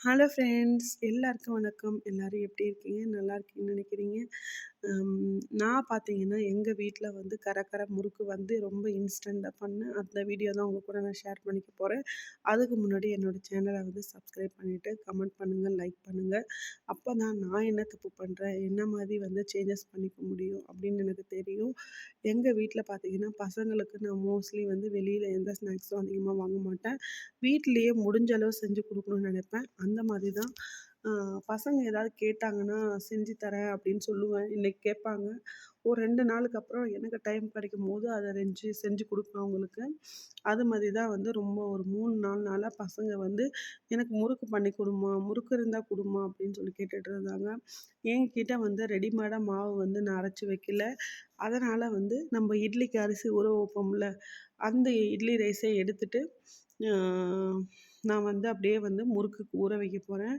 Hello friends எல்லாருக்கும் வணக்கம். எல்லோரும் எப்படி இருக்கீங்க? நல்லா இருக்கீங்கன்னு நினைக்கிறீங்க. நான் பார்த்தீங்கன்னா எங்கள் வீட்டில் வந்து கர முறுக்கு வந்து ரொம்ப இன்ஸ்டண்ட்டாக பண்ணேன் அந்த வீடியோ தான் உங்கள் கூட நான் ஷேர் பண்ணிக்க போகிறேன் அதுக்கு முன்னாடி என்னோடய சேனலை வந்து சப்ஸ்கிரைப் பண்ணிவிட்டு கமெண்ட் பண்ணுங்கள் லைக் பண்ணுங்கள் அப்போ தான் நான் என்ன தப்பு பண்ணுறேன் என்ன மாதிரி வந்து சேஞ்சஸ் பண்ணிக்க முடியும்? அப்படின்னு எனக்கு தெரியும். எங்கள் வீட்டில் பார்த்தீங்கன்னா பசங்களுக்கு நான் மோஸ்ட்லி வந்து வெளியில் எந்த ஸ்நாக்ஸும் அதிகமாக வாங்க மாட்டேன். வீட்லேயே முடிஞ்ச அளவு செஞ்சு கொடுக்கணும்னு நினைப்பேன். அந்த மாதிரி தான் பசங்க ஏதாவது கேட்டாங்கன்னா செஞ்சு தரேன் அப்படின்னு சொல்லுவேன். இன்றைக்கி கேட்பாங்க. ஒரு ரெண்டு நாளுக்கு அப்புறம் எனக்கு டைம் கிடைக்கும் போது அதை ரெஞ்சு செஞ்சு கொடுப்பேன் அவங்களுக்கு. அது மாதிரி தான் வந்து ரொம்ப ஒரு மூணு நாலு நாளாக பசங்க வந்து எனக்கு முறுக்கு பண்ணி கொடுமா முறுக்கு இருந்தால் கொடுமா அப்படின்னு சொல்லி கேட்டுட்டு இருந்தாங்க. என்கிட்ட வந்து ரெடிமேடாக மாவு வந்து நான் அரைச்சி வைக்கல. அதனால் வந்து நம்ம இட்லிக்கு அரிசி ஊற வைப்போம்ல அந்த இட்லி ரைஸை எடுத்துட்டு நான் வந்து அப்படியே வந்து முறுக்குக்கு ஊற வைக்க போகிறேன்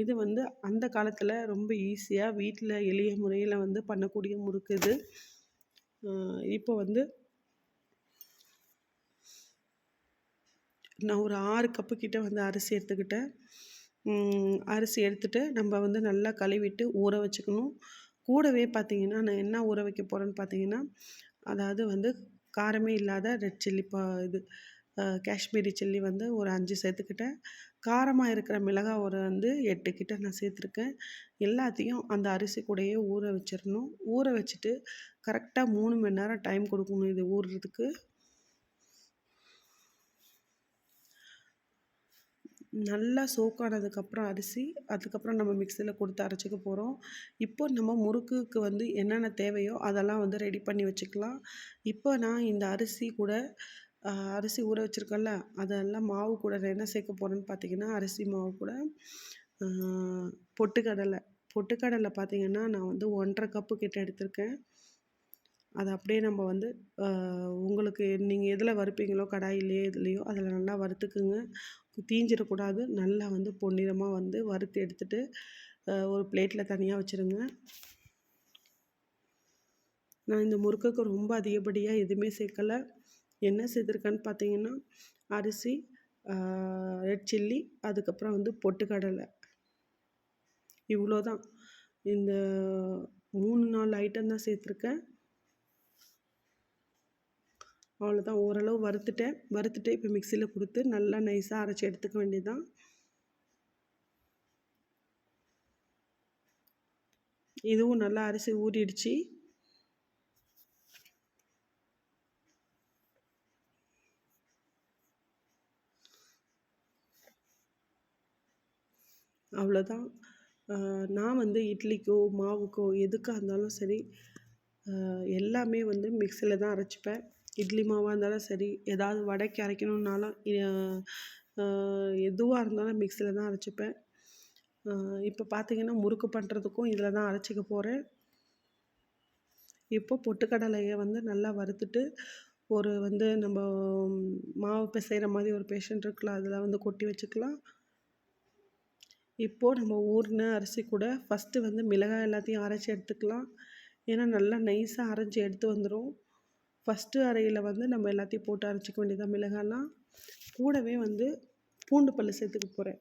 இது வந்து அந்த காலத்தில் ரொம்ப ஈஸியாக வீட்டில் எளிய முறையில் வந்து பண்ணக்கூடிய முறுக்கு இது. இப்போ வந்து நான் ஒரு ஆறு கப்பு கிட்ட வந்து அரிசி எடுத்துக்கிட்டேன். அரிசி எடுத்துகிட்டு நம்ம வந்து நல்லா கழுவிட்டு ஊற வச்சுக்கணும். கூடவே பார்த்திங்கன்னா நான் என்ன ஊற வைக்க போகிறேன்னு பார்த்தீங்கன்னா அதாவது வந்து காரமே இல்லாத ரெட் சில்லி பா இது காஷ்மீரி சில்லி வந்து ஒரு அஞ்சு சேர்த்துக்கிட்டேன். காரமாக இருக்கிற மிளகாய் ஒரு வந்து எட்டு கிட்ட நான் சேர்த்துருக்கேன். எல்லாத்தையும் அந்த அரிசி கூடயே ஊற வச்சிடணும். ஊற வச்சுட்டு கரெக்டாக மூணு மணி நேரம் டைம் கொடுக்கணும் இது ஊறுறதுக்கு. நல்லா சோக்கானதுக்கப்புறம் அரிசி அதுக்கப்புறம் நம்ம மிக்சியில் கொடுத்து அரைச்சிக்க போகிறோம் இப்போ நம்ம முறுக்குக்கு வந்து என்னென்ன தேவையோ அதெல்லாம் வந்து ரெடி பண்ணி வச்சுக்கலாம். இப்போ நான் இந்த அரிசி கூட அரிசி ஊற வச்சுருக்கோம்ல அதெல்லாம் மாவு கூட நான் என்ன சேர்க்க போகிறேன்னு பார்த்தீங்கன்னா அரிசி மாவு கூட பொட்டுக்கடலை. பொட்டுக்கடலை பார்த்தீங்கன்னா நான் வந்து ஒன்றரை கப்பு கிட்ட எடுத்திருக்கேன். அதை அப்படியே நம்ம வந்து உங்களுக்கு நீங்கள் எதில் வறுப்பீங்களோ கடாயிலையோ இதுலேயோ அதில் நல்லா வறுத்துக்குங்க. தீஞ்சிடக்கூடாது. நல்லா வந்து பொன்னிறமாக வந்து வறுத்து எடுத்துகிட்டு ஒரு பிளேட்டில் தனியாக வச்சுருங்க. நான் இந்த முறுக்குக்கு ரொம்ப அதிகப்படியாக எதுவுமே சேர்க்கலை. என்ன சேர்த்துருக்கான்னு பார்த்தீங்கன்னா அரிசி ரெட் சில்லி அதுக்கப்புறம் வந்து பொட்டுக்கடலை. இவ்வளோ தான் இந்த மூணு நாலு ஐட்டம் தான் சேர்த்துருக்கேன். அவ்வளோதான். ஓரளவு வறுத்துட்டேன். வறுத்துட்டு இப்போ மிக்சியில் கொடுத்து நல்லா நைஸாக அரைச்சி எடுத்துக்க வேண்டியதுதான். இதுவும் நல்லா அரிசி ஊறிடுச்சு. அவ்வளோதான் நான் வந்து இட்லிக்கோ மாவுக்கோ எதுக்காக இருந்தாலும் சரி எல்லாமே வந்து மிக்சியில் தான் அரைச்சிப்பேன். இட்லி மாவாக இருந்தாலும் சரி ஏதாவது வடைக்கு அரைக்கணுன்னாலும் எதுவாக இருந்தாலும் மிக்சியில் தான் அரைச்சிப்பேன். இப்போ பார்த்திங்கன்னா முறுக்கு பண்ணுறதுக்கும் இதில் தான் அரைச்சிக்க போகிறேன் இப்போ பொட்டுக்கடலையை வந்து நல்லா வறுத்துட்டு ஒரு வந்து நம்ம மாவு பிசைகிற மாதிரி ஒரு பேஷண்ட் இருக்கலாம் அதில் வந்து கொட்டி வச்சுக்கலாம். இப்போது நம்ம ஊறின அரிசி கூட ஃபஸ்ட்டு வந்து மிளகாய் எல்லாத்தையும் அரைச்சி எடுத்துக்கலாம். ஏன்னா நல்லா நைஸாக அரைச்சி எடுத்து வந்துடும் ஃபஸ்ட்டு அறையில் வந்து நம்ம எல்லாத்தையும் போட்டு அரைச்சிக்க வேண்டியதாக மிளகாய்லாம். கூடவே வந்து பூண்டு பல் சேர்த்துக்க போகிறேன்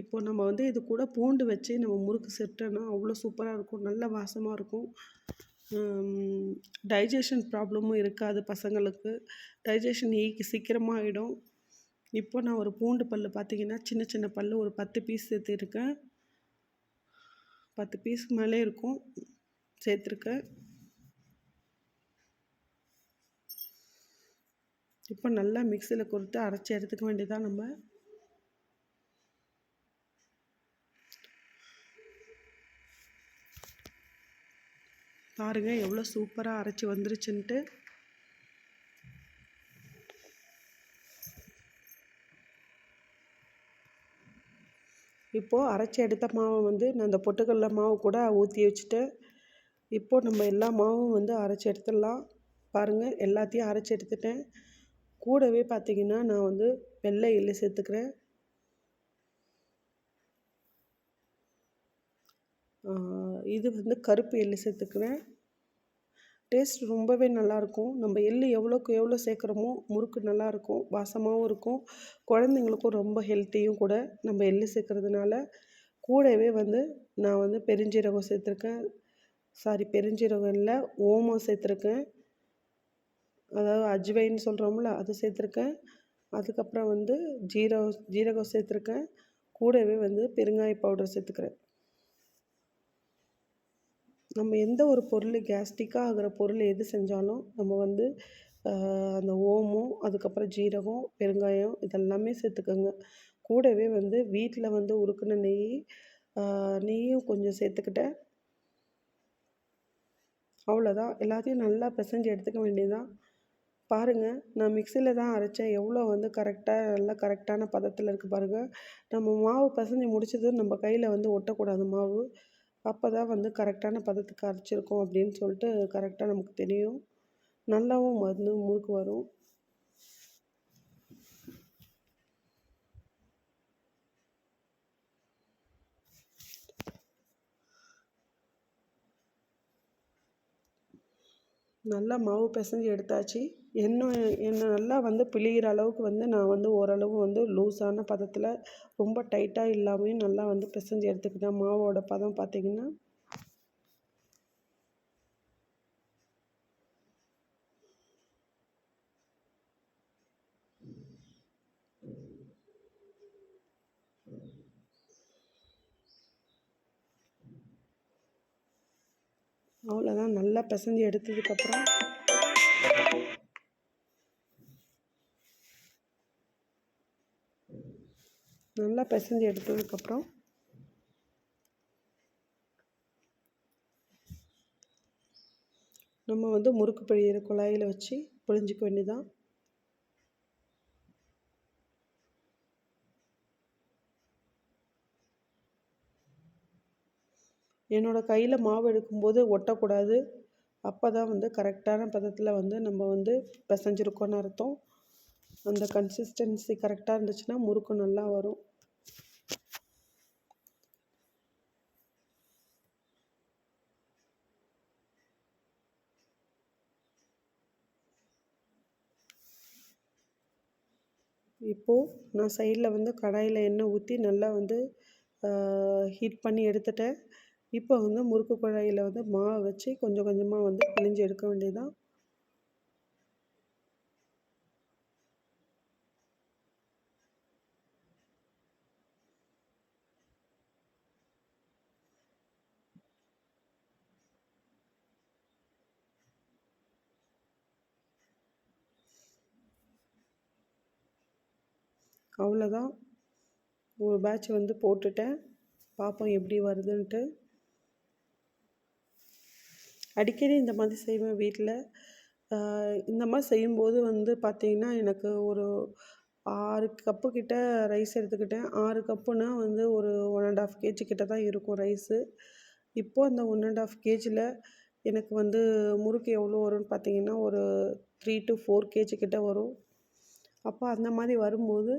இப்போ நம்ம வந்து இது கூட பூண்டு வச்சு நம்ம முறுக்கு செட்டோன்னா அவ்வளோ சூப்பராக இருக்கும். நல்ல வாசமாக இருக்கும். டைஜஷன் ப்ராப்ளமும் இருக்காது பசங்களுக்கு. டைஜஷன் ஈக்கு சீக்கிரமாக ஆகிடும் இப்போ நான் ஒரு பூண்டு பல் பார்த்தீங்கன்னா சின்ன சின்ன பல் ஒரு பத்து பீஸ் சேர்த்துருக்கேன். பத்து பீஸ்க்கு மேலே இருக்கும். சேர்த்துருக்கேன். இப்போ நல்லா மிக்சியில் கொடுத்து அரைச்சி எடுத்துக்க வேண்டியதான் நம்ம பாருங்கள் எவ்வளோ சூப்பராக அரைச்சி வந்துருச்சுன்ட்டு. இப்போது அரைச்சி எடுத்த மாவை வந்து நான் அந்த பொட்டுக்கடல மாவு கூட ஊற்றி வச்சுட்டேன் இப்போது நம்ம எல்லா மாவும் வந்து அரைச்சி எடுத்துடலாம். பாருங்கள் எல்லாத்தையும் அரைச்சி எடுத்துட்டேன். கூடவே பார்த்திங்கன்னா நான் வந்து வெள்ளை எள்ளு சேர்த்துக்கிறேன். இது வந்து கருப்பு எள்ளு சேர்த்துக்கிறேன். டேஸ்ட் ரொம்பவே நல்லாயிருக்கும். நம்ம எள் எவ்வளோக்கு எவ்வளோ சேர்க்குறோமோ முறுக்கு நல்லாயிருக்கும் வாசமாகவும் இருக்கும். குழந்தைங்களுக்கும் ரொம்ப ஹெல்த்தியும் கூட நம்ம எள் சேர்க்குறதுனால கூடவே வந்து நான் வந்து பெருஞ்சீரகம் சேர்த்துருக்கேன். சாரி பெருஞ்சீரகம் இல்லை ஓமம் சேர்த்துருக்கேன். அதாவது அஜ்வைன்னு சொல்கிறோம்ல அது சேர்த்துருக்கேன். அதுக்கப்புறம் வந்து ஜீரகம் ஜீரகம் சேர்த்துருக்கேன். கூடவே வந்து பெருங்காய பவுடர் சேர்த்துக்கிறேன். நம்ம எந்த ஒரு பொருள் கேஸ்ட்ரிக்காக ஆகிற பொருள் எது செஞ்சாலும் நம்ம வந்து அந்த ஓமம் அதுக்கப்புறம் ஜீரகம் பெருங்காயம் இதெல்லாமே சேர்த்துக்கோங்க. கூடவே வந்து வீட்டில் வந்து உருக்குன நெய் நெய்யும் கொஞ்சம் சேர்த்துக்கிட்டேன் அவ்வளோதான். எல்லாத்தையும் நல்லா பிசைஞ்சு எடுத்துக்க வேண்டியதுதான். பாருங்கள் நான் மிக்சியில் தான் அரைச்சேன். எவ்வளோ வந்து கரெக்டாக நல்லா கரெக்டான பதத்தில் இருக்குது பாருங்கள் நம்ம மாவு பிசைஞ்சு முடிச்சதும் நம்ம கையில் வந்து ஒட்டக்கூடாது மாவு. அப்போ தான் வந்து கரெக்டான பதத்துக்கு அரைச்சிருக்கோம் அப்படின்னு சொல்லிட்டு கரெக்டாக நமக்கு தெரியும். நல்லாவும் வந்து முறுக்கு வரும். நல்லா மாவு பிசைஞ்சு எடுத்தாச்சு. என்ன என்ன நல்லா வந்து பிழிகிற அளவுக்கு வந்து நான் வந்து ஓரளவு வந்து லூஸான பதத்தில் ரொம்ப டைட்டாக இல்லாமையும் நல்லா வந்து பிசைஞ்சு எடுத்துக்கிட்டேன். மாவோட பதம் பார்த்திங்கன்னா அவ்வளோதான் நல்லா பிசைஞ்சு எடுத்ததுக்கப்புறம் நல்லா பிசைஞ்சு எடுத்ததுக்கப்புறம் நம்ம வந்து முறுக்கு பிழியிற குழாயில் வச்சு பிழிஞ்சிக்க வேண்டிதான் என்னோடய கையில் மாவு எடுக்கும்போது ஒட்டக்கூடாது. அப்போ தான் வந்து கரெக்டான பதத்தில் வந்து நம்ம வந்து பிசைஞ்சிருக்கோன்னு அர்த்தம். அந்த கன்சிஸ்டன்சி கரெக்டாக இருந்துச்சுன்னா முறுக்கு நல்லா வரும். இப்போது நான் சைடில் வந்து கடாயில் எண்ணெய் ஊற்றி நல்லா வந்து ஹீட் பண்ணி எடுத்துட்டேன். இப்போ வந்து முறுக்கு குழாயில் வந்து மாவை வச்சு கொஞ்சம் கொஞ்சமாக வந்து பிழிஞ்சு எடுக்க வேண்டியதுதான். அவ்வளோதான். ஒரு பேட்ச் வந்து போட்டுட்டேன். பார்ப்போம் எப்படி வருதுன்ட்டு. அடிக்கடி இந்த மாதிரி செய்வேன் வீட்டில். இந்த மாதிரி செய்யும்போது வந்து பார்த்திங்கன்னா எனக்கு ஒரு ஆறு கப்பு கிட்ட ரைஸ் எடுத்துக்கிட்டேன். ஆறு கப்புனா வந்து ஒரு ஒன் அண்ட் ஆஃப் கேஜி கிட்ட தான் இருக்கும் ரைஸு இப்போது அந்த ஒன் அண்ட் ஆஃப் கேஜியில் எனக்கு வந்து முறுக்கு எவ்வளோ வரும்னு பார்த்தீங்கன்னா ஒரு த்ரீ டு ஃபோர் கேஜி கிட்ட வரும். அப்போ அந்த மாதிரி வரும்போது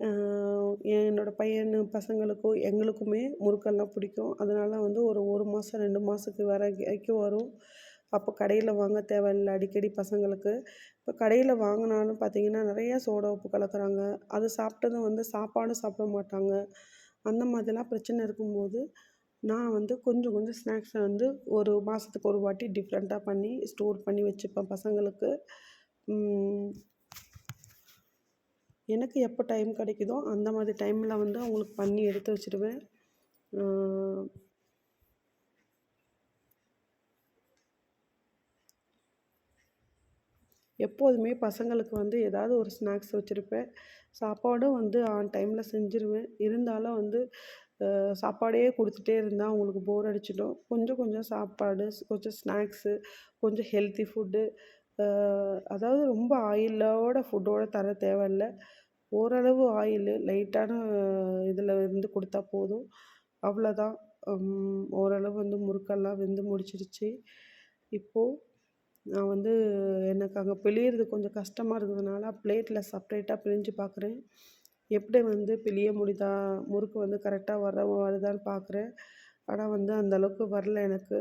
என்னோடய பையன் பசங்களுக்கும் எங்களுக்குமே முறுக்கெல்லாம் பிடிக்கும். அதனால் வந்து ஒரு ஒரு மாதம் ரெண்டு மாதத்துக்கு வரைக்கும் வரும். அப்போ கடையில் வாங்க தேவையில்ல அடிக்கடி பசங்களுக்கு. இப்போ கடையில் வாங்கினாலும் பார்த்திங்கன்னா நிறையா சோடா உப்பு கலக்கிறாங்க. அது சாப்பிட்டதும் வந்து சாப்பாடும் சாப்பிட மாட்டாங்க. அந்த மாதிரிலாம் பிரச்சனை இருக்கும்போது நான் வந்து கொஞ்சம் கொஞ்சம் ஸ்நாக்ஸை வந்து ஒரு மாதத்துக்கு ஒரு வாட்டி டிஃப்ரெண்ட்டாக பண்ணி ஸ்டோர் பண்ணி வச்சுப்பேன் பசங்களுக்கு. எனக்கு எப்போ டைம் கிடைக்குதோ அந்த மாதிரி டைமில் வந்து அவங்களுக்கு பண்ணி எடுத்து வச்சுடுவேன். எப்போதுமே பசங்களுக்கு வந்து ஏதாவது ஒரு ஸ்நாக்ஸ் வச்சுருப்பேன். சாப்பாடும் வந்து ஆன் டைமில் செஞ்சுருவேன். இருந்தாலும் வந்து சாப்பாடே கொடுத்துட்டே இருந்தால் அவங்களுக்கு போர் அடிச்சிடும். கொஞ்சம் கொஞ்சம் சாப்பாடு கொஞ்சம் ஸ்நாக்ஸு கொஞ்சம் ஹெல்த்தி ஃபுட்டு அதாவது ரொம்ப ஆயிலோட ஃபுட்டோட தர தேவையில்லை. ஓரளவு ஆயிலு லைட்டான இதில் இருந்து கொடுத்தா போதும். அவ்வளோதான். ஓரளவு வந்து முறுக்கெல்லாம் வெந்து முடிச்சிருச்சு இப்போது நான் வந்து எனக்கு அங்கே பிழியிறது கொஞ்சம் கஷ்டமாக இருந்ததுனால ப்ளேட்டில் செப்ரேட்டாக பிழிஞ்சு பார்க்குறேன் எப்படி வந்து பிழிய முடியுதா முறுக்கு வந்து கரெக்டாக வர வருதான்னு பார்க்குறேன் ஆனால் வந்து அந்தளவுக்கு வரல எனக்கு.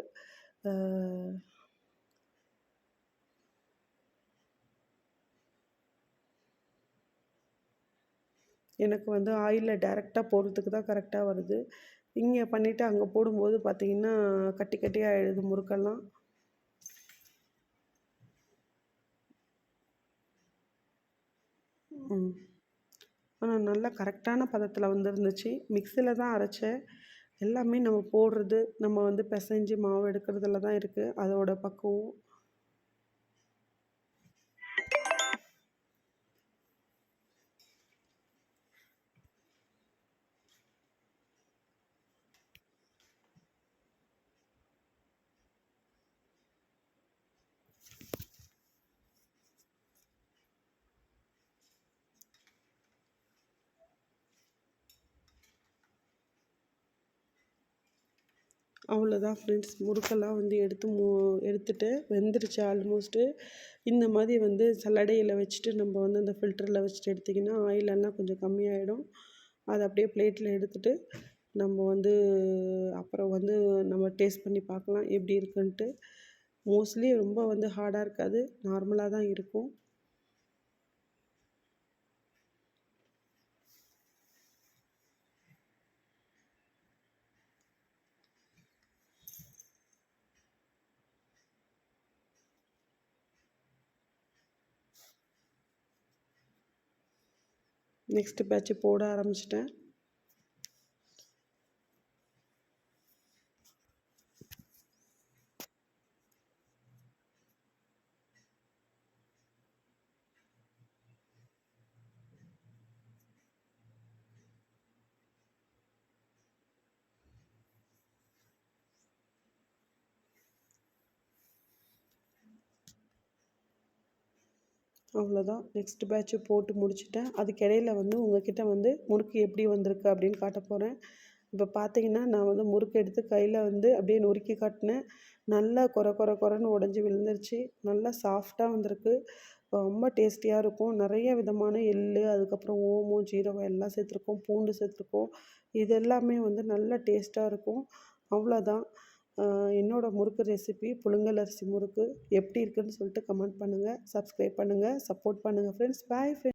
எனக்கு வந்து ஆயிலில் டேரெக்டாக போடுறதுக்கு தான் கரெக்டாக வருது. இங்கே பண்ணிவிட்டு அங்கே போடும்போது பார்த்திங்கன்னா கட்டி கட்டியாக ஆகிடுது முறுக்கெல்லாம். ஆனால் நல்லா கரெக்டான பதத்தில் வந்துருந்துச்சு. மிக்சியில் தான் அரைச்சேன் எல்லாமே நம்ம போடுறது நம்ம வந்து பிசைஞ்சு மாவு எடுக்கிறதுல தான் இருக்குது அதோட பக்குவம். அவ்வளோதான் ஃப்ரெண்ட்ஸ் முறுக்கெல்லாம் வந்து எடுத்து மு எடுத்துட்டு வெந்துருச்சு ஆல்மோஸ்ட்டு இந்த மாதிரி வந்து சல்லடையில் வச்சுட்டு நம்ம வந்து அந்த ஃபில்டரில் வச்சுட்டு எடுத்திங்கன்னா ஆயிலெல்லாம் கொஞ்சம் கம்மியாயிடும். அதை அப்படியே பிளேட்டில் எடுத்துகிட்டு நம்ம வந்து அப்புறம் வந்து நம்ம டேஸ்ட் பண்ணி பார்க்கலாம் எப்படி இருக்குன்ட்டு. மோஸ்ட்லி ரொம்ப வந்து ஹார்டாக இருக்காது. நார்மலாக தான் இருக்கும். நெக்ஸ்ட்டு பேட்ச்சு போட ஆரம்பிச்சிட்டேன். அவ்வளோதான். நெக்ஸ்ட் பேட்ச்சு போட்டு முடிச்சுட்டேன். அதுக்கிடையில் வந்து உங்ககிட்ட வந்து முறுக்கு எப்படி வந்திருக்கு அப்படின்னு காட்ட போகிறேன் இப்போ பார்த்தீங்கன்னா நான் வந்து முறுக்கு எடுத்து கையில் வந்து அப்படியே நொறுக்கி காட்டினேன். நல்லா குறை குறை குறைன்னு உடஞ்சி விழுந்துருச்சு. நல்லா சாஃப்டாக வந்திருக்கு. ரொம்ப டேஸ்டியாக இருக்கும். நிறைய விதமான எள் அதுக்கப்புறம் ஓமம் ஜீரகம் எல்லாம் சேர்த்துருக்கோம். பூண்டு சேர்த்துருக்கோம். இது எல்லாமே வந்து நல்ல டேஸ்ட்டாக இருக்கும். அவ்வளோதான். என்னோடய முறுக்கு ரெசிபி புழுங்கல் அரிசி முறுக்கு எப்படி இருக்குதுன்னு சொல்லிட்டு கமெண்ட் பண்ணுங்கள் சப்ஸ்கிரைப் பண்ணுங்கள் சப்போர்ட் பண்ணுங்கள் ஃப்ரெண்ட்ஸ் பாய் ஃப்ரெண்ட்ஸ்